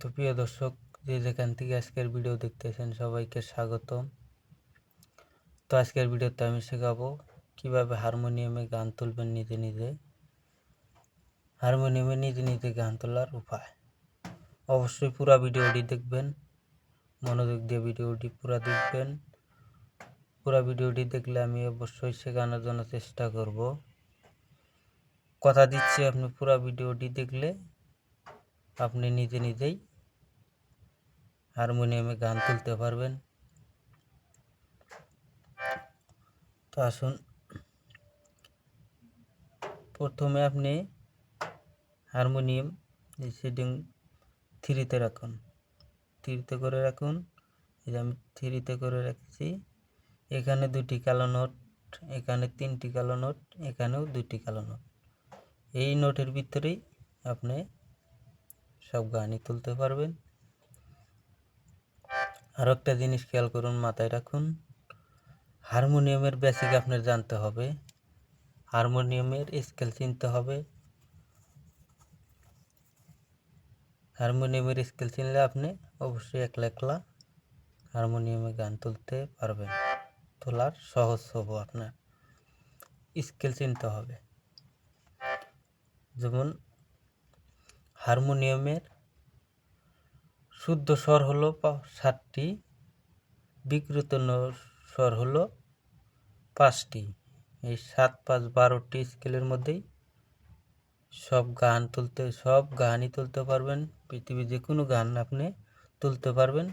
তো প্রিয় দর্শক, যে যেখান থেকে আজকের ভিডিও দেখতেছেন সবাইকে স্বাগত তো আজকের ভিডিওতে আমি শেখাবো কীভাবে হারমোনিয়ামে গান তুলবেন নিজে নিজে। হারমোনিয়ামে নিজে নিজে গান তোলার উপায়। অবশ্যই পুরো ভিডিওটি দেখবেন, মনোযোগ দিয়ে ভিডিওটি পুরো দেখবেন। পুরো ভিডিওটি দেখলে আমি অবশ্যই শেখানোর জন্য চেষ্টা করব। কথা দিচ্ছি, আপনি পুরো ভিডিওটি দেখলে আপনি নিজে নিজেই হারমোনিয়ামে গান তুলতে পারবেন। তো আসুন, প্রথমে আপনি হারমোনিয়াম সেটিং থ্রিতে রাখুন। থ্রিতে করে রাখুন, এই আমি থ্রিতে করে রাখছি। এখানে দুটি কালো নোট, এখানে তিনটি কালো নোট, এখানেও দুটি কালো নোট। এই নোটের ভিতরেই আপনি সব গানই তুলতে পারবেন। আর একটা জিনিস খেয়াল করুন মাথায় রাখুন, হারমোনিয়ামের বেসিক আপনার জানতে হবে, হারমোনিয়ামের স্কেল চিনতে হবে। হারমোনিয়ামের স্কেল চিনলে আপনি অবশ্যই একলা একলা হারমোনিয়ামে গান তুলতে পারবেন, তোলার সহজ হব আপনার স্কেল চিনতে হবে। যেমন হারমোনিয়ামের শুদ্ধ স্বর হলো সাতটি। বিকৃত স্বর হলো পাঁচটি। এই সাত, পাঁচ, বারোটি স্কেলের মধ্যেই সব গান তুলতে, সব গানই তুলতে পারবেন। পৃথিবীর যে কোনো গান আপনি তুলতে পারবেন,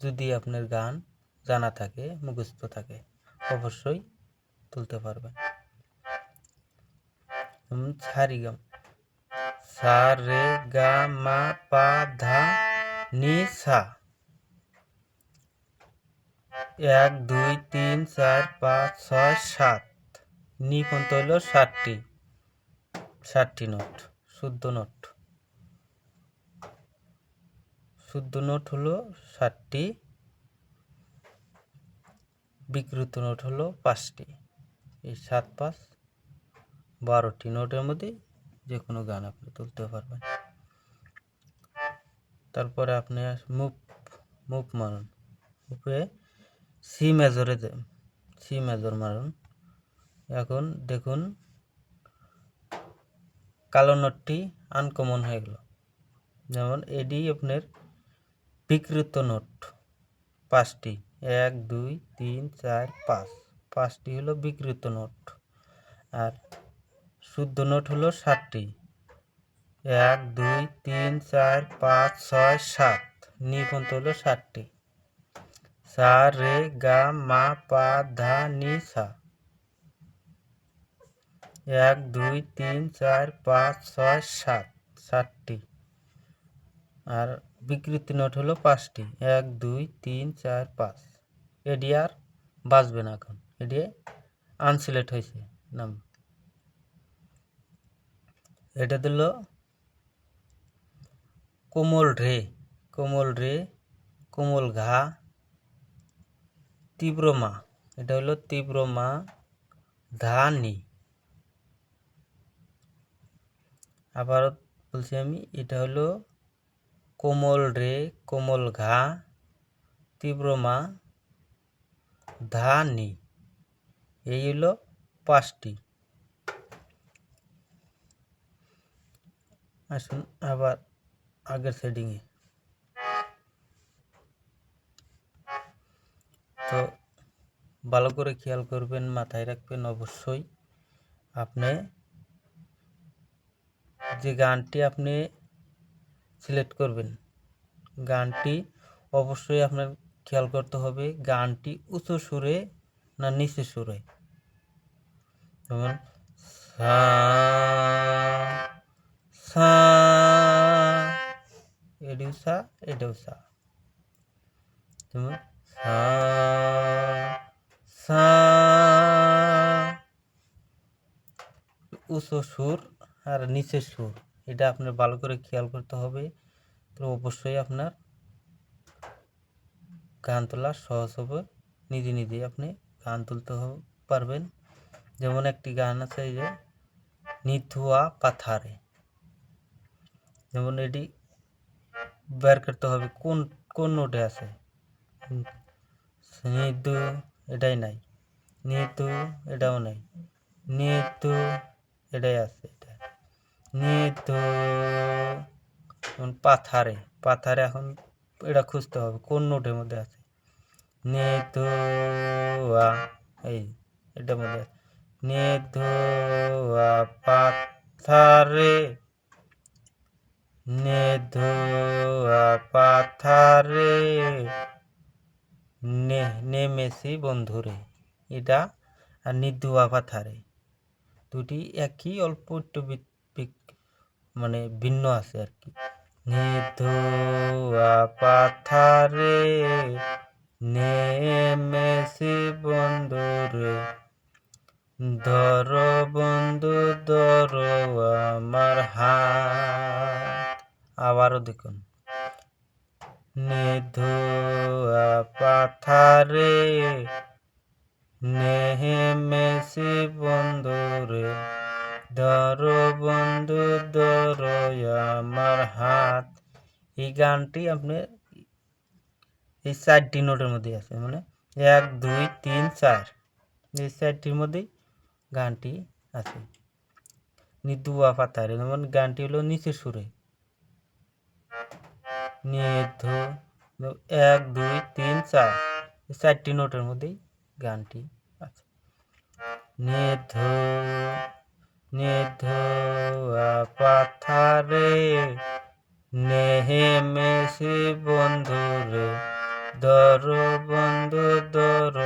যদি আপনার গান জানা থাকে, মুখস্থ থাকে, অবশ্যই তুলতে পারবেন। সারিগাম। সা রে গা মা, পা, ধা নি সা এক, দুই, তিন, চার, পাঁচ, ছয়, সাত। নি পর্যন্ত হইল ষাটটি। ষাটটি নোট, শুদ্ধ নোট। শুদ্ধ নোট হলো ষাটটি। বিকৃত নোট হলো পাঁচটি। এই সাত, পাঁচ, বারোটি নোটের মধ্যে যে কোনো গান আপনি তুলতে পারবেন। তারপরে আপনি মুভ মুভ মারুন। মুভে সি মেজরে সি মেজর মারুন। এখন দেখুন, কালো নোটটি আনকমন হয়ে গেল। যেমন এডি আপনার বিকৃত নোট, পাঁচটি, এক, দুই, তিন, চার, পাঁচ। পাঁচটি হলো বিকৃত নোট, আর শুদ্ধ নোট হলো ষাটটি এক, দুই, তিন, চার, পাঁচ, ছয়, সাত। নিপন্ত হলো? ষাটটি সা রে, গা, মা, পা, ধা, নি সা এক, দুই, তিন, চার, পাঁচ, ছয়, সাত। সাতটি। আর বিকৃতি নোট হলো পাঁচটি। এক, দুই, তিন, চার, পাঁচ। এডি আর বাজবে না এখন। এডি আনসিলেক্ট হয়েছে। নাম। এটা দিল কোমল রে কোমল রে, কোমল ঘা। তীব্র মা, এটা হলো তীব্র মা ধানি। আবার বলছি আমি, এটা হলো কোমল রে, কোমল ঘা, তীব্র মা ধানি। এই হলো পাঁচটি। আসুন আবার আগের সেটিংয়ে তো ভালো করে খেয়াল করবেন, মাথায় রাখবেন অবশ্যই। আপনি যে গানটি আপনি সিলেক্ট করবেন, গানটি অবশ্যই আপনার খেয়াল করতে হবে, গানটি উঁচু সুরে না নিচু সুরে। যেমন সা সা এডিও সা এটাও সা যেমন সা। সা উঁচু সুর আর নিচের সুর, এটা আপনার ভালো করে খেয়াল করতে হবে। তো অবশ্যই আপনার গান তোলা সহজ হবে। নিজে নিজেই আপনি গান তুলতে পারবেন। যেমন একটি গান আছে এই যে, নিথুয়া পাথারে। যেমন এটি বের করতে হবে, কোন কোন নোটে আছে? নিতু এটাই নাই নিতু এটাও নাই নিতু এটাই আছে, এটা নিতু এখন পাথারে পাথারে এখন এটা খুঁজতে হবে, কোন নোটের মধ্যে আছে? নিতু এই, এটার মধ্যে আছে নিতু পাথারে পাথারে নেমেছি বন্ধুরে। এটা আর নিধুয়া পাথারে। দুটি একই অল্প একটু মানে ভিন্ন আছে আর কি। নিধুয়া পাথারে নেমেছি বন্ধুরে। ধর বন্ধু, ধর আমার হাত। আবারও দেখুন। পাথারে নেমেছি বন্ধুরে, ধর বন্ধু ধর আমার হাত। এই গানটি আপনি এই চারটি নোটের মধ্যে আছে মানে এক, দুই, তিন, চার। এই চারটির মধ্যেই গানটি আছে। নিদুয়া পাতারে যেমন গানটি হলো নিচের সুরে। নিধু, এক, দুই তিন চার চারটি নোটের মধ্যেই গানটি আছে। নিধু নিধুয়া পাথারে নেহেমেছি বন্ধুরে দর বন্ধু দর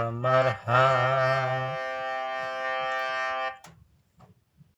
আমার হাত।